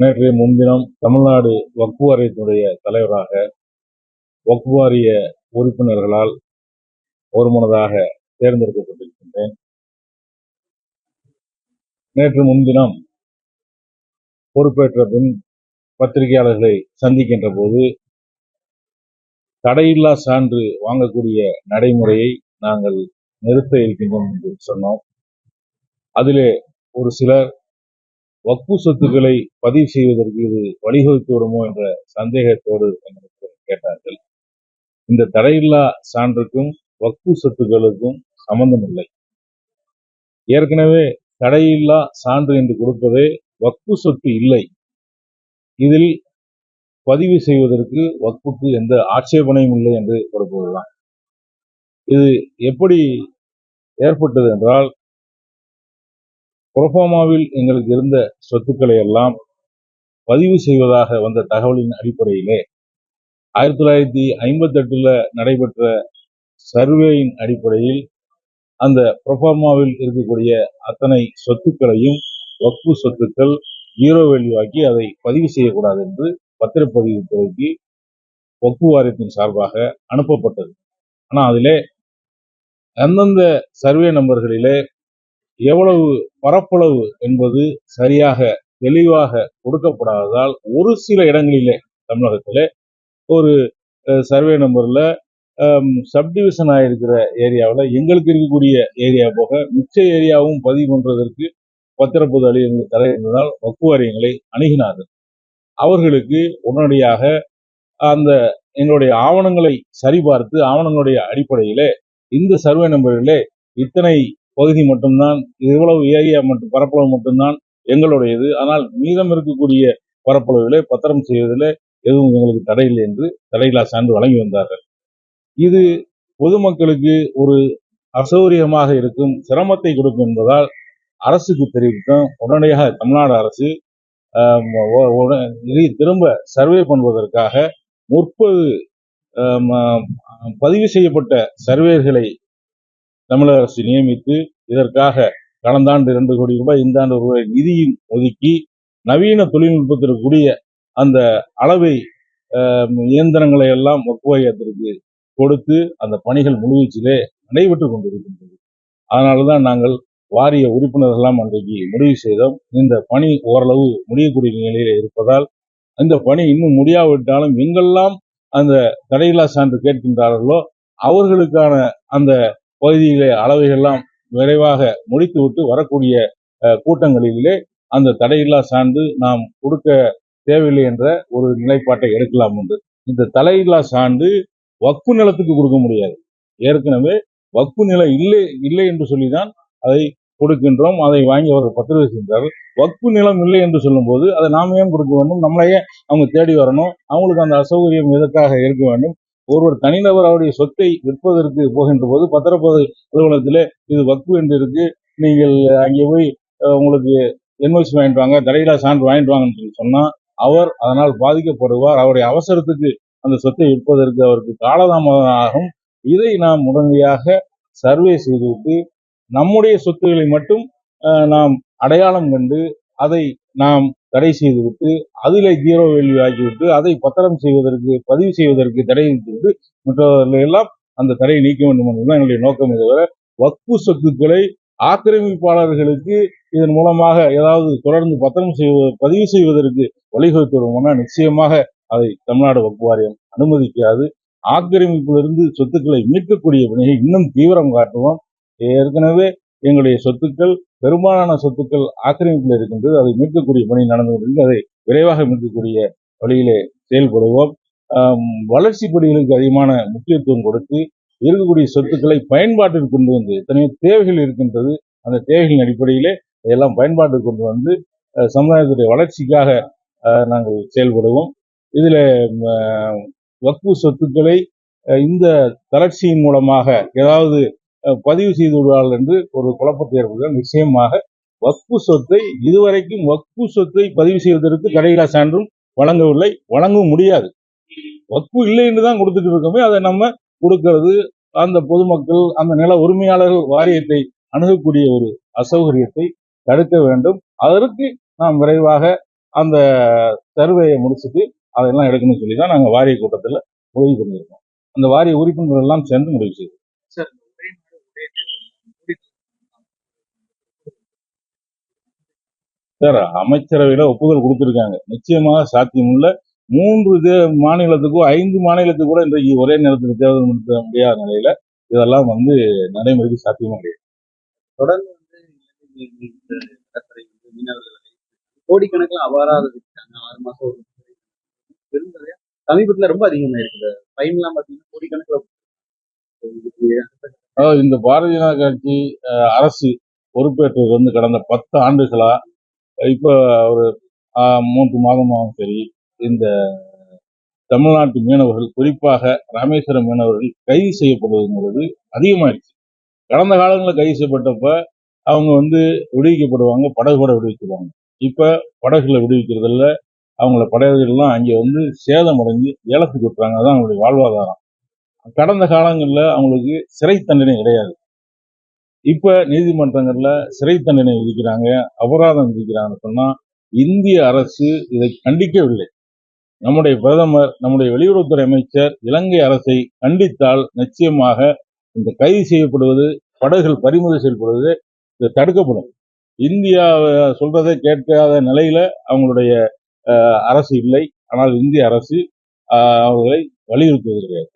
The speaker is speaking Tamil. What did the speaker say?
நேற்று முன்தினம் தமிழ்நாடு வக்ஃபு வாரியத்தினுடைய தலைவராக வக்ஃபு வாரிய உறுப்பினர்களால் ஒருமனதாக தேர்ந்தெடுக்கப்பட்டிருக்கின்றேன். நேற்று முன்தினம் பொறுப்பேற்ற பின் பத்திரிகையாளர்களை சந்திக்கின்ற போது தடையில்லா சான்று வாங்கக்கூடிய நடைமுறையை நாங்கள் நிறுத்த இருக்கின்றோம் என்று சொன்னோம். அதிலே ஒரு சிலர் வக்பு சொத்துக்களை பதிவு செய்வதற்கு இது வழிவகுத்து விடுமோ என்ற சந்தேகத்தோடு எங்களுக்கு கேட்டார்கள். இந்த தடையில்லா சான்றுக்கும் வக்பு சொத்துக்களுக்கும் சம்பந்தம் இல்லை ஏற்கனவே தடையில்லா சான்று என்று கொடுப்பதே வக்பு சொத்து இல்லை. இதில் பதிவு செய்வதற்கு வக்புக்கு எந்த ஆட்சேபனையும் இல்லை என்று கொடுப்பதுதான் இது எப்படி ஏற்பட்டது என்றால் புரோஃபாமாவில் எங்களுக்கு இருந்த சொத்துக்களை எல்லாம் பதிவு செய்வதாக வந்த தகவலின் அடிப்படையிலே ஆயிரத்தி தொள்ளாயிரத்தி ஐம்பத்தெட்டில் நடைபெற்ற சர்வேயின் அடிப்படையில் அந்த புரோஃபாமாவில் இருக்கக்கூடிய அத்தனை சொத்துக்களையும் வக்பு சொத்துக்கள் ஜீரோ வேல்யூவாக்கி அதை பதிவு செய்யக்கூடாது என்று பத்திரப்பதிவு துறைக்கு வக்பு வாரியத்தின் சார்பாக அனுப்பப்பட்டது. ஆனால் அதிலே அந்தந்த சர்வே நம்பர்களிலே எவ்வளவு பரப்பளவு என்பது சரியாக தெளிவாக கொடுக்கப்படாததால் ஒரு சில இடங்களிலே தமிழகத்திலே ஒரு சர்வே நம்பர்ல சப்டிவிஷன் ஆயிருக்கிற ஏரியாவில் எங்களுக்கு இருக்கக்கூடிய ஏரியா போக மிச்ச ஏரியாவும் பதிவு பண்ணுறதற்கு பத்திரப்பது அலுவலக தடை இருந்ததால் வக்குவாரியங்களை அணுகினார்கள். அவர்களுக்கு உடனடியாக அந்த எங்களுடைய ஆவணங்களை சரிபார்த்து ஆவணங்களுடைய அடிப்படையிலே இந்த சர்வே நம்பரிலே இத்தனை பகுதி மட்டும்தான் இவ்வளவு ஏரியா மற்றும் பரப்பளவு மட்டும்தான் எங்களுடையது. ஆனால் மீதம் இருக்கக்கூடிய பரப்பளவிலே பத்திரம் செய்வதில் எதுவும் எங்களுக்கு தடையில்லை என்று தடையில்லா சான்று வழங்கி வந்தார்கள். இது பொதுமக்களுக்கு ஒரு அசௌகரியமாக இருக்கும் சிரமத்தை கொடுக்கும் என்பதால் அரசுக்கு தெரிவித்தோம். உடனடியாக தமிழ்நாடு அரசு திரும்ப சர்வே பண்ணுவதற்காக முற்பது பதிவு செய்யப்பட்ட சர்வேர்களை தமிழக அரசு நியமித்து இதற்காக கடந்த ஆண்டு இரண்டு கோடி ரூபாய் இந்த ஆண்டு ரூபாய் நிதியும் ஒதுக்கி நவீன தொழில்நுட்பத்திற்குரிய அந்த அளவை இயந்திரங்களை எல்லாம் ஒப்புவாயத்திற்கு கொடுத்து அந்த பணிகள் முழுவீச்சிலே நடைபெற்று கொண்டிருக்கின்றது. அதனால்தான் நாங்கள் வாரிய உறுப்பினர்கள்லாம் அன்றைக்கு முடிவு செய்தோம். இந்த பணி ஓரளவு முடியக்கூடிய நிலையில இருப்பதால் இந்த பணி இன்னும் முடியாவிட்டாலும் எங்கெல்லாம் அந்த தடையில்லா சான்று கேட்கின்றார்களோ அவர்களுக்கான அந்த பகுதியிலே அளவைகள்லாம் விரைவாக முடித்துவிட்டு வரக்கூடிய கூட்டங்களிலே அந்த தடையில்லா சான்று நாம் கொடுக்க தேவையில்லை என்ற ஒரு நிலைப்பாட்டை எடுக்கலாம் என்று இந்த தலையில்லா சான்று வக்கு நிலத்துக்கு கொடுக்க முடியாது. ஏற்கனவே வக்பு நிலம் இல்லை இல்லை என்று சொல்லிதான் அதை கொடுக்கின்றோம். அதை வாங்கி அவர்கள் பத்திரிகை செய்கிறார்கள் வக்பு நிலம் இல்லை என்று சொல்லும்போது அதை நாம ஏன் கொடுக்க வேண்டும்? நம்மளையே அவங்க தேடி வரணும். அவங்களுக்கு அந்த அசௌகரியம் எதற்காக இருக்க வேண்டும்? ஒருவர் தனிநபர் அவருடைய சொத்தை விற்பதற்கு போகின்ற போது பத்திரப்பது அலுவலகத்திலே இது வக்கு என்று இருக்கு. நீங்கள் அங்கே போய் உங்களுக்கு என்ஓசி வாங்கிட்டு வாங்க தடையிலா சான்று வாங்கிட்டு வாங்கன்னு சொல்லி சொன்னால் அவர் அதனால் பாதிக்கப்படுவார். அவருடைய அவசரத்துக்கு அந்த சொத்தை விற்பதற்கு அவருக்கு காலதாமதம் ஆகும் இதை நாம் உடனடியாக சர்வே செய்துவிட்டு நம்முடைய சொத்துக்களை மட்டும் நாம் அடையாளம் கண்டு அதை நாம் தடை செய்துவிட்டு அதில் ஜீரோ வேல்யூ ஆக்கிவிட்டு அதை பத்திரம் செய்வதற்கு பதிவு செய்வதற்கு தடை விட்டு மற்றவர்கள் எல்லாம் அந்த தடையை நீக்க வேண்டும் என்பதுதான் எங்களுடைய நோக்கம். தவிர வக்கு சொத்துக்களை ஆக்கிரமிப்பாளர்களுக்கு இதன் மூலமாக ஏதாவது தொடர்ந்து பத்திரம் செய்வ பதிவு செய்வதற்கு வழிவகுத்து வருவோம்னா நிச்சயமாக அதை தமிழ்நாடு வக்பு வாரியம் அனுமதிக்காது. ஆக்கிரமிப்பிலிருந்து சொத்துக்களை மீட்கக்கூடிய பணியை இன்னும் தீவிரம் காட்டுவோம். ஏற்கனவே எங்களுடைய சொத்துக்கள் பெரும்பாலான சொத்துக்கள் ஆக்கிரமிப்பில் இருக்கின்றது. அதை மீட்கக்கூடிய பணி நடந்து கொண்டிருந்து அதை விரைவாக மீட்கக்கூடிய வழியிலே செயல்படுவோம். வளர்ச்சி பணிகளுக்கு அதிகமான முக்கியத்துவம் கொடுத்து இருக்கக்கூடிய சொத்துக்களை பயன்பாட்டிற்கு கொண்டு வந்து எத்தனையோ தேவைகள் இருக்கின்றது. அந்த தேவைகளின் அடிப்படையிலே இதெல்லாம் பயன்பாட்டுக்கு கொண்டு வந்து சமுதாயத்துடைய வளர்ச்சிக்காக நாங்கள் செயல்படுவோம். இதில் வக்பு சொத்துக்களை இந்த தளர்ச்சியின் மூலமாக ஏதாவது பதிவு செய்து விடுவார்கள் என்று ஒரு குழப்பத்தை ஏற்படுத்த நிச்சயமாக வக்பு சொத்தை இதுவரைக்கும் வக்பு சொத்தை பதிவு செய்வதற்கு கடையிலா சான்றும் வழங்கவில்லை. வழங்கவும் முடியாது. வக்பு இல்லை என்று தான் கொடுத்துட்டு இருக்கோமே அதை நம்ம கொடுக்கிறது அந்த பொதுமக்கள் அந்த நில உரிமையாளர்கள் வாரியத்தை அணுகக்கூடிய ஒரு அசௌகரியத்தை தடுக்க வேண்டும். அதற்கு நாம் விரைவாக அந்த சர்வேயை முடிச்சுட்டு அதெல்லாம் எடுக்கணும்னு சொல்லி தான் நாங்கள் வாரிய கூட்டத்தில் முடிவு பண்ணியிருக்கோம். அந்த வாரிய உறுப்பினர்கள் எல்லாம் சேர்ந்து முடிவு செய்தோம் சார் ஒரே நாடு ஒரே தேர்தல் மோடி சார் அமைச்சரவையில ஒப்புதல் கொடுத்திருக்காங்க. நிச்சயமாக சாத்தியமுள்ள மூன்று தே- மாநிலத்துக்கும் ஐந்து மாநிலத்துக்கு கூட இன்றைக்கு ஒரே நேரத்தில் தேர்தல் நடத்த முடியாத நிலையில இதெல்லாம் வந்து நடைமுறைக்கு சாத்தியமா கிடையாது. தொடர்ந்து கோடிக்கணக்கில் அபராதம் விதிச்சாங்க ஆறு மாசம் ஒரு. இருந்ததே சமீபத்துல ரொம்ப அதிகமா இருக்குது ஃபைன்லாம் பாத்தீங்கன்னா கோடிக்கணக்கில் அதாவது இந்த பாரதிய ஜனதா கட்சி அரசு பொறுப்பேற்றது வந்து கடந்த பத்து ஆண்டுகளா இப்போ ஒரு மூன்று மாதமாகவும் சரி இந்த தமிழ்நாட்டு மீனவர்கள் குறிப்பாக ராமேஸ்வரம் மீனவர்கள் கைது செய்யப்படுவதுங்கிறது அதிகமாயிடுச்சு. கடந்த காலங்களில் கைது செய்யப்பட்டப்ப அவங்க வந்து விடுவிக்கப்படுவாங்க படகு கூட விடுவிக்குவாங்க இப்போ படகுல விடுவிக்கிறதில்ல அவங்கள படகுகள்லாம் அங்கே வந்து சேதம் அடைஞ்சு ஏலத்துக்கு விட்டுறாங்க. அதான் அவங்களுடைய வாழ்வாதாரம். கடந்த காலங்களில் அவங்களுக்கு சிறை தண்டனை கிடையாது. இப்ப நீதிமன்றங்கள்ல சிறை தண்டனை விதிக்கிறாங்க அபராதம் விதிக்கிறாங்கன்னு சொன்னா இந்திய அரசு இதை கண்டிக்கவில்லை. நம்முடைய பிரதமர் நம்முடைய வெளியுறவுத்துறை அமைச்சர் இலங்கை அரசை கண்டித்தால் நிச்சயமாக இந்த கைது செய்யப்படுவது படகுகள் பறிமுதல் செய்யப்படுவது இது தடுக்கப்படும். இந்தியா சொல்றதை கேட்காத நிலையில அவங்களுடைய அரசு இல்லை. ஆனால் இந்திய அரசு அவர்களை வலியுறுத்துவது கிடையாது.